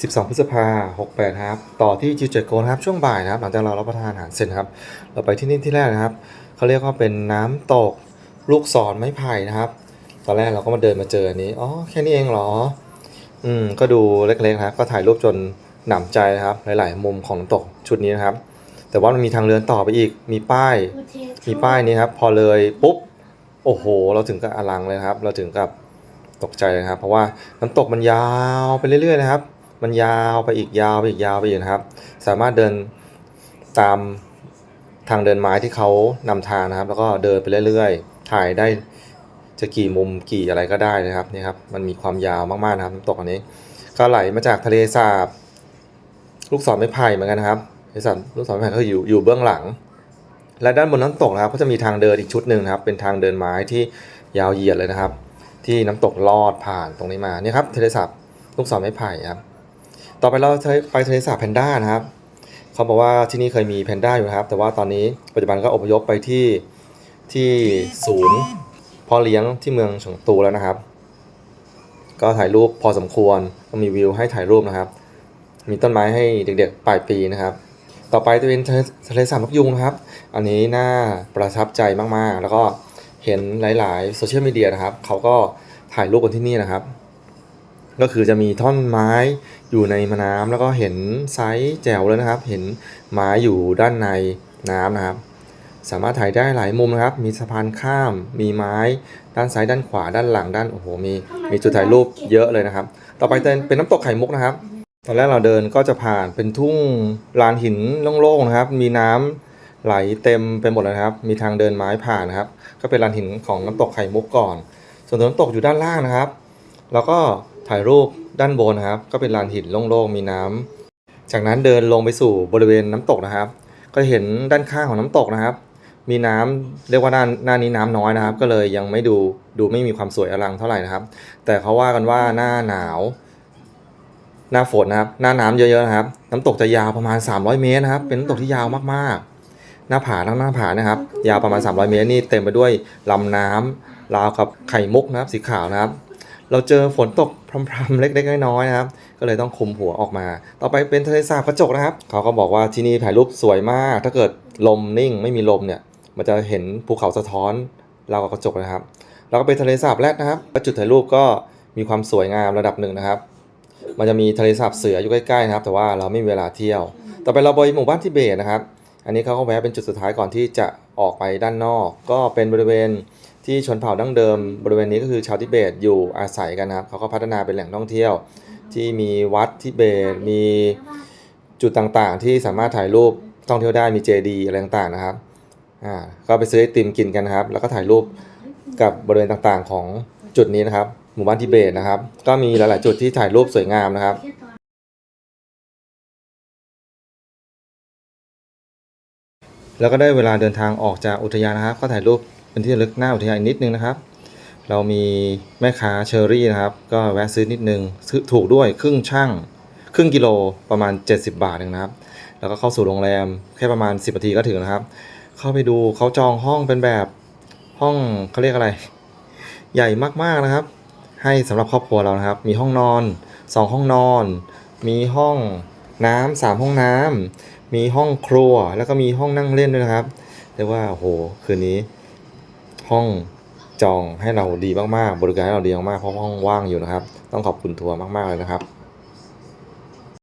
12 พฤษภา68ครับ ต่อที่จิวเจโกนะครับ ช่วงบ่ายนะครับ หลังจากเรารับประทานอาหารเสร็จครับ เราไปที่นี่ที่แรกนะครับ เขาเรียกว่าเป็นน้ำตกลูกศรไม้ไผ่นะครับ ตอนแรกเราก็มาเดินมาเจออันนี้ อ๋อ แค่นี้เองเหรอ อืม ก็ดูเล็กๆนะครับ ก็ถ่ายรูปจนหนำใจนะครับ หลาย ๆ มุมของน้ำตกชุดนี้นะครับ แต่ว่ามันมีทางเดินต่อไปอีก มีป้าย มีป้ายนี้ครับ พอเลยปุ๊บ โอ้โห เราถึงกับอลังเลยนะครับ เราถึงกับตกใจเลยนะครับ เพราะว่าน้ำตกมันยาวไปเรื่อยๆนะครับ มันยาวไปอีกยาวไปอีกยาวไปอีกนะครับ สามารถเดินตามทางเดินไม้ที่เขานำทางนะครับ แล้วก็เดินไปเรื่อยๆ ถ่ายได้จะกี่มุมกี่อะไรก็ได้นะครับนี่ครับมันมีความยาวมากๆนะครับน้ำตกอันนี้ ก็ไหลมาจากทะเลสาบ ลูกศรไม้ไผ่เหมือนกันนะครับทะเลสาบลูกศรไม้ไผ่ก็อยู่อยู่เบื้องหลัง และด้านบนน้ำตกนะครับ ก็จะมีทางเดินอีกชุดหนึ่งนะครับ เป็นทางเดินไม้ที่ยาวเหยียดเลยนะครับ ที่น้ำตกลอดผ่านตรงนี้มาเนี่ยครับทะเลสาบลูกศรไม้ไผ่ครับ ต่อไปเราไปทะเลสาบแพนด้านะครับ เขาบอกว่าที่นี่เคยมีแพนด้าอยู่นะครับ แต่ว่าตอนนี้ปัจจุบันก็อพยพไปที่ที่ศูนย์พ่อเลี้ยงที่เมืองฉงตูแล้วนะครับ ก็ถ่ายรูปพอสมควรก็มีวิวให้ถ่ายรูปนะครับ มีต้นไม้ให้เด็กๆปลายปีนะครับ ต่อไปจะเป็นทะเลทะเลสาบนกยุงนะครับ อันนี้น่าประทับใจมากๆ แล้วก็เห็นหลาย ๆ โซเชียลมีเดียนะครับ เขาก็ถ่ายรูปกันที่นี่นะครับ ก็คือจะมีท่อนไม้อยู่ในมะน้ำแล้วก็เห็นไซส์แจ๋วเลยนะครับ เห็นไม้อยู่ด้านในน้ำนะครับ สามารถถ่ายได้หลายมุมนะครับ มีสะพานข้าม มีไม้ด้านซ้ายด้านขวาด้านหลังด้านโอ้โหมีมีจุดถ่ายรูปเยอะเลยนะครับ ต่อไปเป็นเป็นน้ำตกไข่มุกนะครับ ตอนแรกเราเดินก็จะผ่านเป็นทุ่งลานหินโล่งๆนะครับ มีน้ำไหลเต็มไปหมดเลยนะครับ มีทางเดินไม้ผ่านนะครับ ก็เป็นลานหินของน้ำตกไข่มุกก่อน ส่วนน้ำตกอยู่ด้านล่างนะครับ แล้วก็ ถ่ายรูปด้านบนนะครับ ก็เป็นลานหินโล่งๆมีน้ำจากนั้นเดินลงไปสู่บริเวณน้ำตกนะครับ ก็เห็นด้านข้างของน้ำตกนะครับ มีน้ำเรียกว่าด้านหน้านี้น้ำน้อยนะครับ ก็เลยยังไม่ดูดูไม่มีความสวยอลังเท่าไหร่นะครับ แต่เขาว่ากันว่าหน้าหนาวหน้าฝนนะครับ หน้าน้ำเยอะๆนะครับ น้ำตกจะยาวประมาณ 300 เมตรนะครับ เป็นน้ำตกที่ยาวมากๆ หน้าผาทั้งหน้าผานะครับ ยาวประมาณ 300 เมตรนี่เต็มไปด้วยลำน้ำราวกับไข่มุกนะครับ สีขาวนะครับ เราเจอฝนตกพรำๆเล็กๆน้อยๆนะครับ ก็เลยต้องคุมหัวออกมา ต่อไปเป็นทะเลสาบกระจกนะครับ เขาก็บอกว่าที่นี่ถ่ายรูปสวยมาก ถ้าเกิดลมนิ่งไม่มีลมเนี่ยมันจะเห็นภูเขาสะท้อนเรากับกระจกนะครับ แล้วก็เป็นทะเลสาบแรกนะครับจุดถ่ายรูปก็มีความสวยงามระดับหนึ่งนะครับ มันจะมีทะเลสาบเสืออยู่ใกล้ๆนะครับ แต่ว่าเราไม่มีเวลาเที่ยว ต่อไปเราไปหมู่บ้านทิเบตนะครับ อันนี้เขาก็แวะเป็นจุดสุดท้ายก่อนที่จะออกไปด้านนอก ก็เป็นบริเวณ ที่ชนเผ่าดั้งเดิม บริเวณนี้ก็คือชาวทิเบตอยู่อาศัยกันนะครับเขาก็พัฒนาเป็นแหล่งท่องเที่ยว ที่มีวัดทิเบตมีจุดต่างๆ ที่สามารถถ่ายรูปท่องเที่ยวได้มีเจดีย์อะไรต่างๆนะครับอ่าก็ไปซื้อไอติมกินกันนะครับ แล้วก็ถ่ายรูปกับบริเวณต่างๆของจุดนี้นะครับ หมู่บ้านทิเบตนะครับ ก็มีหลายๆจุดที่ถ่ายรูปสวยงามนะครับแล้วก็ได้เวลาเดินทางออกจากอุทยานนะครับ ก็ถ่ายรูป เป็นที่ระลึกหน้าอุทยานนิดนึงนะครับ เรามีแม่ค้าเชอรี่นะครับ ก็แวะซื้อนิดนึงซื้อถูกด้วยครึ่งช่างครึ่งกิโลประมาณ 70 บาทเองนะครับ แล้วก็เข้าสู่โรงแรมแค่ประมาณ 10นาทีก็ถึงนะครับ เข้าไปดูเขาจองห้องเป็นแบบห้องเขาเรียกอะไร ใหญ่มากๆนะครับ ให้สำหรับครอบครัวเรานะครับ มีห้องนอน 2 ห้องนอน มีห้องน้ำสามห้องน้ำมีห้องครัวแล้วก็มีห้องนั่งเล่นด้วยนะครับเรียกว่าโอ้โหคืนนี้ ห้องจองให้เราดีมากๆ บริการให้เราดีมากๆเพราะห้องว่างอยู่นะครับ ต้องขอบคุณทัวร์มากๆเลยนะครับ